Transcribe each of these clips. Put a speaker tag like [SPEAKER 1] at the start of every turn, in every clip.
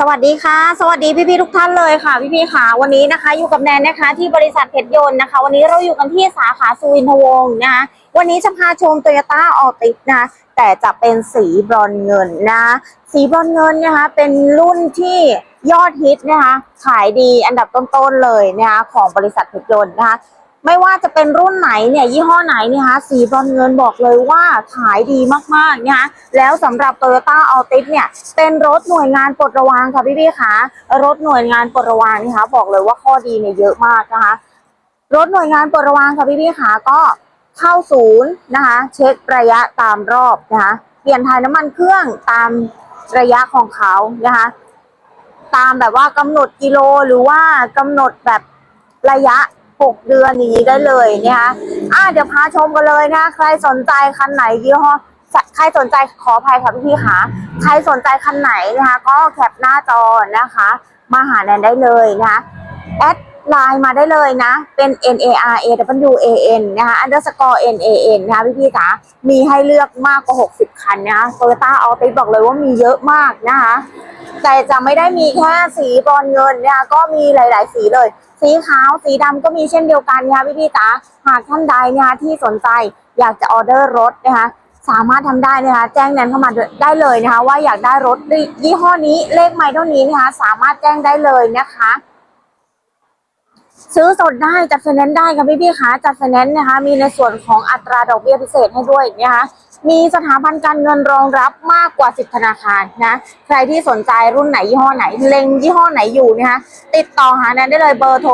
[SPEAKER 1] สวัสดีค่ะ สวัสดีพี่ๆทุกท่านเลยค่ะ พี่ๆค่ะวันนี้นะคะ อยู่กับแนนนะคะ ที่บริษัทเพชรยนต์นะคะ วันนี้เราอยู่กันที่สาขาสุวินทวงศ์นะคะวันนี้จะพาชมโตโยต้าออติสนะแต่จะเป็นสีบรอนเงินนะสีบรอนเงินนะคะ เป็นรุ่นที่ยอดฮิตนะคะ ขายดีอันดับต้นๆเลยนะคะของบริษัทเพชรยนต์นะคะ ไม่ว่าจะเป็นรุ่นไหนเนี่ยยี่ห้อไหนเนี่ยนะคะสีบรอนเงินบอกเลยว่าขายดีมากๆนะคะแล้วสำหรับ Toyota Altis เนี่ยเป็นรถหน่วยงานปลดระวางค่ะพี่ๆค่ะรถหน่วยงานปลดระวางนะคะบอกเลยว่าข้อดีเนี่ยเยอะมากนะคะรถหน่วยงานปลดระวางค่ะพี่ๆค่ะก็เข้าศูนย์นะคะเช็คระยะตามรอบนะคะเปลี่ยนถ่ายน้ำมันเครื่องตามระยะของเขานะคะตามแบบว่ากำหนดกิโลหรือว่ากำหนดแบบระยะ 6 เดือนอย่างนี้ได้เลยนะคะอะเดี๋ยวพาชมกันเลยนะ ใครสนใจคันไหนยี่ห้อใครสนใจขออภัยค่ะพี่ค่ะ ใครสนใจคันไหนนะคะ ก็แคปหน้าจอนะคะ มาหาแนนได้เลยนะคะแอดไลน์มาได้เลยนะ เป็น N A R A W A N นะคะ underscore N A N นะคะพี่ๆค่ะมีให้เลือกมากกว่า 60 คันนะคะโตโยต้าออติบอกเลยว่ามีเยอะมากนะคะ แต่จะไม่ได้มีแค่สีบรอนเงินนะคะก็มีหลาย ๆ สีเลย สีขาวสีดำก็มีเช่นเดียวกันนะคะพี่ๆจ๋าหากท่านใดนะคะที่สนใจอยากจะออเดอร์รถนะคะสามารถทำได้นะคะ แจ้งแนนเข้ามาได้เลยนะคะ ว่าอยากได้รถยี่ห้อนี้เลขไมล์เท่านี้นะคะ สามารถแจ้งได้เลยนะคะ ซื้อสดได้จัดไฟแนนซ์ได้ค่ะพี่พี่คะจัดไฟแนนซ์นะคะ มีในส่วนของอัตราดอกเบี้ยพิเศษให้ด้วยนะคะมีสถาบันการเงินรองรับมากกว่า 10 ธนาคารนะ ใครที่สนใจรุ่นไหนยี่ห้อไหน เล็งยี่ห้อไหนอยู่นะคะติดต่อหาแนนได้เลยเบอร์โทร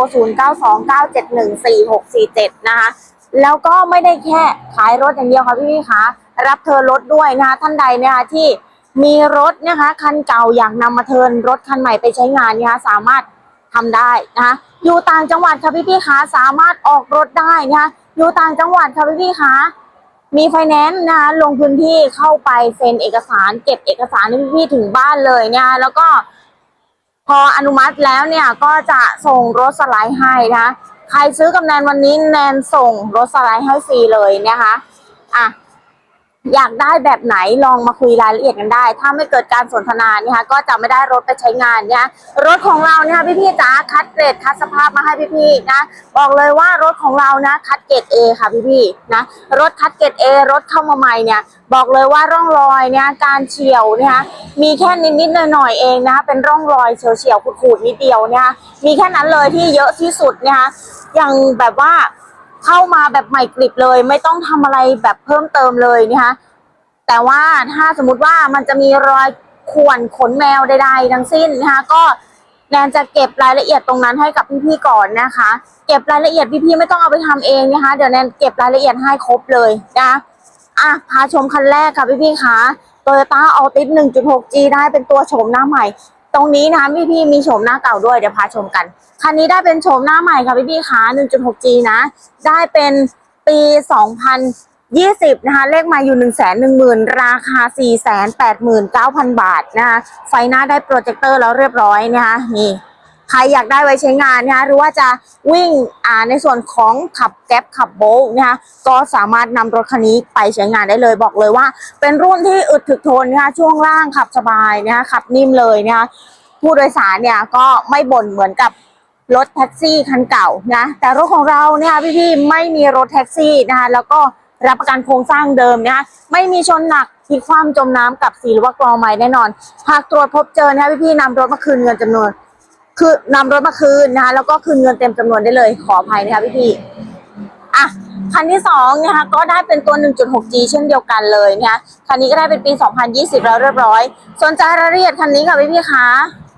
[SPEAKER 1] 0929714647 นะคะแล้วก็ไม่ได้แค่ขายรถอย่างเดียวค่ะพี่พี่คะรับเทิร์รถด้วยนะคะท่านใดนะคะที่มีรถนะคะคันเก่าอยากนำมาเทิร์นรถคันใหม่ไปใช้งานนะคะสามารถ ทำได้นะคะอยู่ต่างจังหวัดค่ะพี่พี่คะสามารถออกรถได้นะคะอยู่ต่างจังหวัดค่ะพี่พี่คะมีไฟแนนซ์นะคะลงพื้นที่เข้าไปเซ็นเอกสาร เก็บเอกสารให้พี่พี่ถึงบ้านเลยนะคะแล้วก็พออนุมัติแล้วเนี่ยก็จะส่งรถสไลด์ให้นะคะใครซื้อกับแนนวันนี้แนนส่งรถสไลด์ให้ฟรีเลยนะคะอะ อยากได้แบบไหนลองมาคุยรายละเอียดกันได้ ถ้าไม่เกิดการสนทนาเนี่ยค่ะก็จะไม่ได้รถไปใช้งานเนี่ยรถของเราเนี่ยพี่ๆจ๋าคัดเกรดคัดสภาพมาให้พี่ๆนะบอกเลยว่ารถของเรานะคัดเกรด A ค่ะพี่ๆนะรถคัดเกรด A รถเข้ามาใหม่เนี่ยบอกเลยว่าร่องรอยเนี่ยการเฉียวเนี่ยมีแค่นิดๆหน่อยๆเองนะคะเป็นร่องรอยเฉียวๆขูดๆนิดเดียวเนี่ยมีแค่นั้นเลยที่เยอะที่สุดเนะคะอย่างแบบว่า เข้ามาแบบใหม่กริบเลย ไม่ต้องทำอะไรแบบเพิ่มเติมเลยนะคะแต่ว่าถ้าสมมติว่ามันจะมีรอยข่วนขนแมวใดๆทั้งสิ้นนะคะก็แนนจะเก็บรายละเอียดตรงนั้นให้กับพี่ๆก่อนนะคะ เก็บรายละเอียดพี่ๆไม่ต้องเอาไปทำเองนะคะ เดี๋ยวแนนเก็บรายละเอียดให้ครบเลยนะอะพาชมคันแรกค่ะพี่ๆคะ Toyota Altis 1.6G ได้เป็นตัวโฉมหน้าใหม่ ตรงนี้นะคะพี่พี่มีโฉมหน้าเก่าด้วยเดี๋ยวพาชมกันคันนี้ได้เป็นโฉมหน้าใหม่ค่ะพี่พี่ๆคะ 1.6G นะ ได้เป็นปี 2020 นะคะ เลขมาอยู่ 1 1 0 0 0 0 ราคา 489,000 บาทนะคะ ไฟหน้าได้โปรเจคเตอร์แล้วเรียบร้อยนะคะนี่ ใครอยากได้ไว้ใช้งานนะคะหรือว่าจะวิ่งอ่าในส่วนของขับแก๊ปขับโบลนะคะก็สามารถนำรถคันนี้ไปใช้งานได้เลยบอกเลยว่า เป็นรุ่นที่อึดถึกทนนะคะช่วงล่างขับสบายนะคะขับนิ่มเลยนะคะผู้โดยสารเนี่ยก็ไม่บ่นเหมือนกับรถแท็กซี่คันเก่านะแต่รถของเราเนี่ยพี่ๆไม่มีรถแท็กซี่นะคะแล้วก็รับประกันโครงสร้างเดิมนะคะไม่มีชนหนักพลิกคว่ำจมน้ำกับสีหรือว่ากรองไม้แน่นอนหากตรวจพบเจอนะคะพี่ๆนำรถมาคืนเงินจำนวน คือนำรถมาคืนนะคะ แล้วก็คืนเงินเต็มจำนวนได้เลยขออภัยนะคะพี่พี่อะคันที่สองนะคะก็ได้เป็นตัว 1.6G เช่นเดียวกันเลยนะคะคันนี้ก็ได้เป็นปี 2020 แล้วเรียบร้อย สนใจรายละเอียดคันนี้ค่ะพี่พี่คะ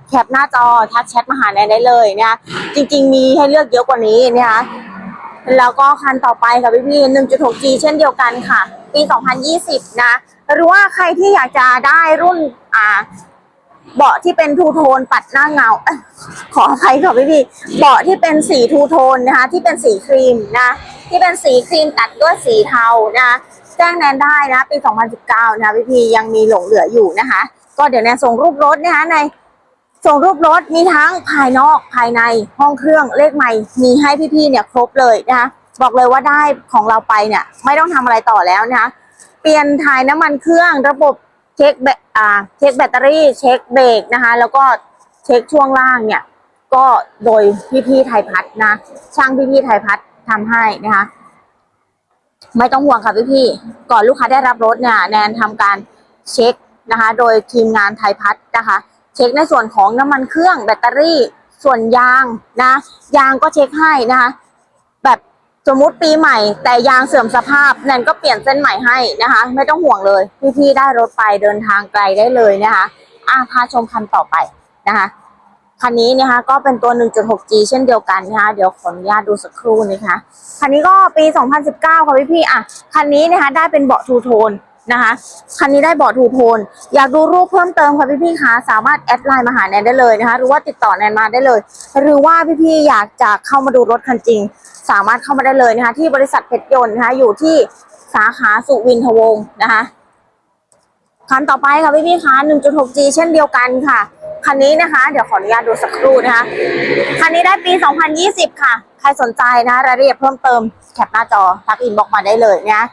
[SPEAKER 1] แคปหน้าจอทักแชทมาหาแนนได้เลยนะคะจริง ๆ มีให้เลือกเยอะกว่านี้นะคะแล้วก็คันต่อไปค่ะพี่พี่ 1.6G เช่นเดียวกันค่ะ ปี 2020 นะ หรือว่าใครที่อยากจะได้รุ่นอ่า เบาะที่เป็นทูโทนปัดหน้าเงาอขออภัยค่ะพี่พี่เบาะที่เป็นสีทูโทนนะคะที่เป็นสีครีมนะ ที่เป็นสีครีมตัดด้วยสีเทานะแจ้งแนนได้นะปี 2019 นะคะพี่พี่ยังมีหลงเหลืออยู่นะคะ ก็เดี๋ยวแนนส่งรูปรถนะคะในส่งรูปรถมีทั้งภายนอกภายในห้องเครื่องเลขใหม่ มีให้พี่ๆเนี่ยครบเลยนะคะบอกเลยว่าได้ของเราไปเนี่ย ไม่ต้องทำอะไรต่อแล้วนะคะเปลี่ยนถ่ายน้ำมันเครื่องระบบ เช็คแบตอ่าเช็คแบตเตอรี่เช็คเบรกนะคะ แล้วก็เช็คช่วงล่างเนี่ย ก็โดยพี่ๆไทยพัฒนะ ช่างพี่ๆไทยพัฒน์ทำให้นะคะ ไม่ต้องห่วงค่ะพี่ๆก่อนลูกค้าได้รับรถเนี่ยแนนทำการเช็คนะคะ โดยทีมงานไทยพัฒนะคะ เช็คในส่วนของน้ำมันเครื่องแบตเตอรี่ส่วนยางนะ ยางก็เช็คให้นะคะ สมมุติปีใหม่ แต่ยางเสื่อมสภาพแนนก็เปลี่ยนเส้นใหม่ให้นะคะ ไม่ต้องห่วงเลยพี่ๆได้รถไปเดินทางไกลได้เลยนะคะอะพาชมคันต่อไปนะคะคันนี้นะคะก็เป็นตัว 1.6G เช่นเดียวกันนะคะเดี๋ยวขออนุญาตดูสักครู่นะคะคันนี้ก็ปี 2019 ค่ะพี่พี่อะคันนี้นะคะได้เป็นเบาะทูโทน นะคะ คันนี้ได้เบาะทูโทน อยากดูรูปเพิ่มเติมค่ะพี่พี่ๆคะสามารถแอดไลน์มาหาแนนได้เลยนะคะ หรือว่าติดต่อแนนมาได้เลย หรือว่าพี่พี่ๆอยากจะเข้ามาดูรถคันจริง สามารถเข้ามาได้เลยนะคะ ที่บริษัทเพชรยนต์นะคะอยู่ที่สาขาสุวินทวงศ์นะคะคันต่อไปค่ะพี่พี่คะ 1.6G เช่นเดียวกันค่ะ คันนี้นะคะ เดี๋ยวขออนุญาตดูสักครู่นะคะ คันนี้ได้ปี 2020 ค่ะ ใครสนใจนะ รายละเอียดเพิ่มเติมแคปหน้าจอทักอินบอกมาได้เลยนะ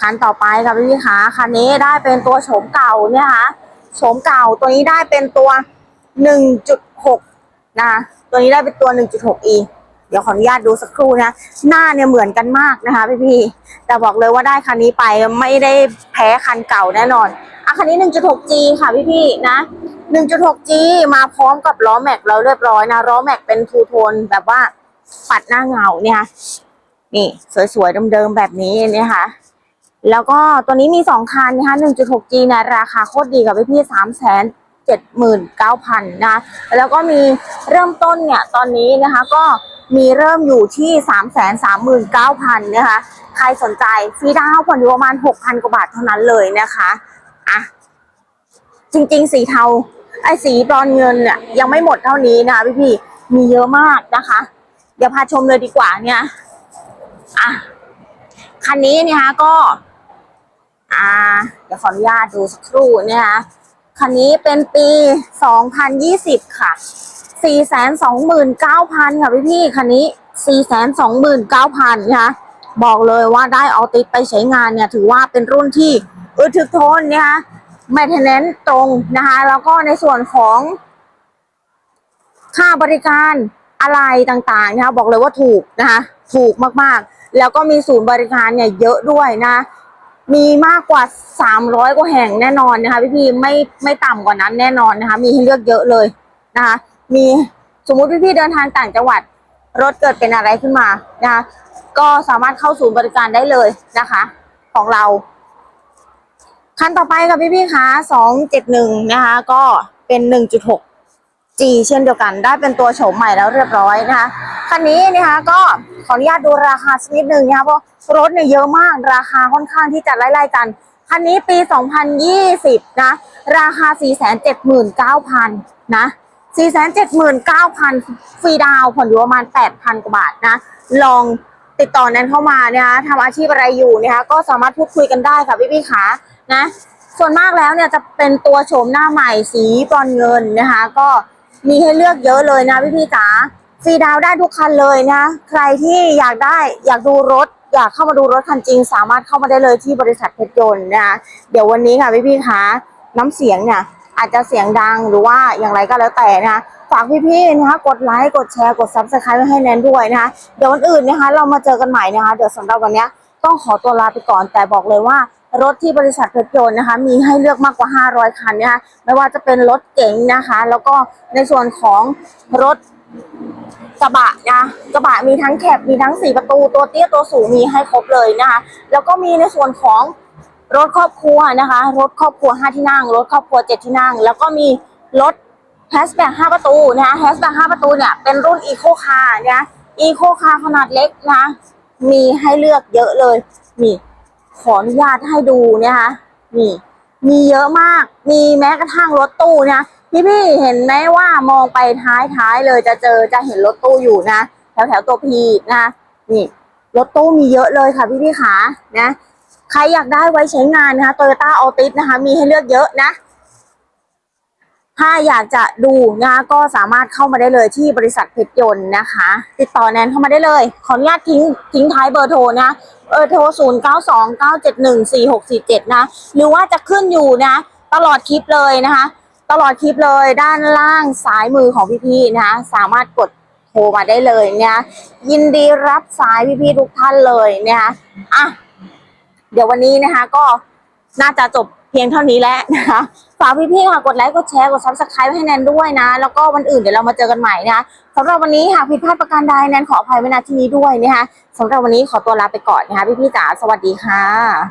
[SPEAKER 1] คันต่อไปค่ะพี่พี่ๆคะคันนี้ได้เป็นตัวโฉมเก่าเนี่ยค่ะโฉมเก่าตัวนี้ได้เป็นตัว 1.6 นะคะตัวนี้ได้เป็นตัว 1.6e เดี๋ยวขออนุญาตดูสักครู่นะ หน้าเนี่ยเหมือนกันมากนะคะพี่พี่แต่บอกเลยว่าได้คันนี้ไปไม่ได้แพ้คันเก่าแน่นอนอะคันนี้ 1.6G ค่ะพี่พี่นะ 1.6G มาพร้อมกับล้อแม็กแล้วเรียบร้อยนะล้อแม็กเป็นทูโทนแบบว่าปัดหน้าเงาเนี่ยนี่สวยๆเดิมๆแบบนี้นี่ค่ะ แล้วก็ตัวนี้มีสองคันนะคะ 1.6G นะราคาโคตรดีกับพี่พี่สามแสนเจ็ดหมื่นเก้าพันนะ แล้วก็มีเริ่มต้นเนี่ย ตอนนี้นะคะก็มีเริ่มอยู่ที่สามแสนสามหมื่นเก้าพันนะคะ ใครสนใจฟรีดาวน์ผ่อนอยู่ประมาณหกพันกว่าบาทเท่านั้นเลยนะคะ อะ จริงๆ สีเทา ไอ้สีบรอนเงินเนี่ยยังไม่หมดเท่านี้นะคะพี่พี่มีเยอะมากนะคะ เดี๋ยวพาชมเลยดีกว่าเนี่ย อะ คันนี้เนี่ยคะก็ อ่า เดี๋ยวขออนุญาตดูสักครู่เนี่ยนะคะคันนี้เป็นปี 2020 ค่ะ 429,000 ค่ะพี่พี่ๆคันนี้ 429,000 นะคะบอกเลยว่าได้เอาติดไปใช้งานเนี่ย ถือว่าเป็นรุ่นที่อึดถึกทนนะคะแมทเนนตรงนะคะแล้วก็ในส่วนของค่าบริการอะไรต่างๆนะคะบอกเลยว่าถูกนะคะถูกมากๆ แล้วก็มีศูนย์บริการเนี่ยเยอะด้วยนะ มีมากกว่า 300 กว่าแห่งแน่นอนนะคะพี่พี่ไม่ไม่ต่ำกว่านั้นแน่นอนนะคะ มีให้เลือกเยอะเลยนะคะ มีสมมุติพี่พี่เดินทางต่างจังหวัด รถเกิดเป็นอะไรขึ้นมานะคะก็สามารถเข้าศูนย์บริการได้เลยนะคะ ของเรา คันต่อไปค่ะพี่พี่คะ271นะคะ ก็เป็น 1.6 G เช่นเดียวกันได้เป็นตัวโฉมใหม่แล้วเรียบร้อยนะคะคันนี้นะคะก็ขออนุญาตดูราคาสักนิดนึงนะคะเพราะรถเนี่ยเยอะมากราคาค่อนข้างที่จะไล่ๆกันคันนี้ปี 2020 นะ ราคา 479,000 นะ 479,000 ฟรีดาวผ่อนอยู่ประมาณ 8,000 กว่าบาทนะ ลองติดต่อแนนเข้ามานะคะทำอาชีพอะไรอยู่นะคะก็สามารถพูดคุยกันได้ค่ะพี่พี่ขานะ ส่วนมากแล้วเนี่ยจะเป็นตัวโฉมหน้าใหม่สีบรอนเงินนะคะ ก็ มีให้เลือกเยอะเลยนะพี่พี่จ๋าฟรีดาวได้ทุกคันเลยนะ ใครที่อยากได้อยากดูรถ อยากเข้ามาดูรถคันจริง สามารถเข้ามาได้เลยที่บริษัทเพชรยนต์นะคะเดี๋ยววันนี้ค่ะพี่พี่คะน้ำเสียงเนี่ยอาจจะเสียงดังหรือว่าอย่างไรก็แล้วแต่นะฝากพี่ๆนะคะกดไลค์กดแชร์กดซับสไครต์ให้แนนด้วยนะคะเดี๋ยววันอื่นนะคะ เรามาเจอกันใหม่นะคะ เดี๋ยวสำหรับวันนี้ต้องขอตัวลาไปก่อนแต่บอกเลยว่า รถที่บริษัทเพชรยนต์นะคะ มีให้เลือกมากกว่า 500 คันนะคะไม่ว่าจะเป็นรถเก๋งนะคะ แล้วก็ในส่วนของรถกระบะนะกระบะมีทั้งแคบมีทั้งสี่ประตูตัวเตี้ยตัวสูงมีให้ครบเลยนะคะ แล้วก็มีในส่วนของรถครอบครัวนะคะ รถครอบครัว5ที่นั่ง รถครอบครัว7ที่นั่ง แล้วก็มีรถแฮชแบ็ก5ประตูนะคะแฮชแบ็ก5ประตูเนี่ยเป็นรุ่นอีโคคาร์นะอีโคคาร์ขนาดเล็กนะมีให้เลือกเยอะเลยนี่ ขออนุญาตให้ดูนะคะนี่ มีเยอะมาก มีแม้กระทั่งรถตู้นะพี่พี่ๆเห็นไหมว่ามองไปท้ายท้ายๆเลยจะเจอจะเห็นรถตู้อยู่นะแถวแถวๆตัวพีนะนี่รถตู้มีเยอะเลยค่ะพี่พี่ๆขานะ ใครอยากได้ไว้ใช้งานนะคะโตโยต้าออติสนะคะ มีให้เลือกเยอะนะ ถ้าอยากจะดูนะคะก็สามารถเข้ามาได้เลยที่บริษัทเพชรยนต์นะคะ ติดต่อแนนเข้ามาได้เลย ขออนุญาตทิ้งทิ้งท้ายเบอร์โทรนะเบอร์โทร 0 9 2 9 7 1 4 6 4 7 นะ หรือว่าจะขึ้นอยู่นะ ตลอดคลิปเลยนะคะ ตลอดคลิปเลยด้านล่างซ้ายมือของพี่ๆนะคะสามารถกดโทรมาได้เลยนะยินดีรับสายพี่ๆทุกท่านเลยนะคะอะเดี๋ยววันนี้นะคะก็ น่าจะจบเพียงเท่านี้แล้วนะคะฝากพี่ๆค่ะกดไลค์กดแชร์กดซับสไครต์ให้แนนด้วยนะ แล้วก็วันอื่นเดี๋ยวเรามาเจอกันใหม่นะคะสำหรับวันนี้หากผิดพลาดประการใดแนนขออภัยไว้ณที่นี้ด้วยนะคะสำหรับวันนี้ขอตัวลาไปก่อนนะคะพี่ๆจ๋าสวัสดีค่ะ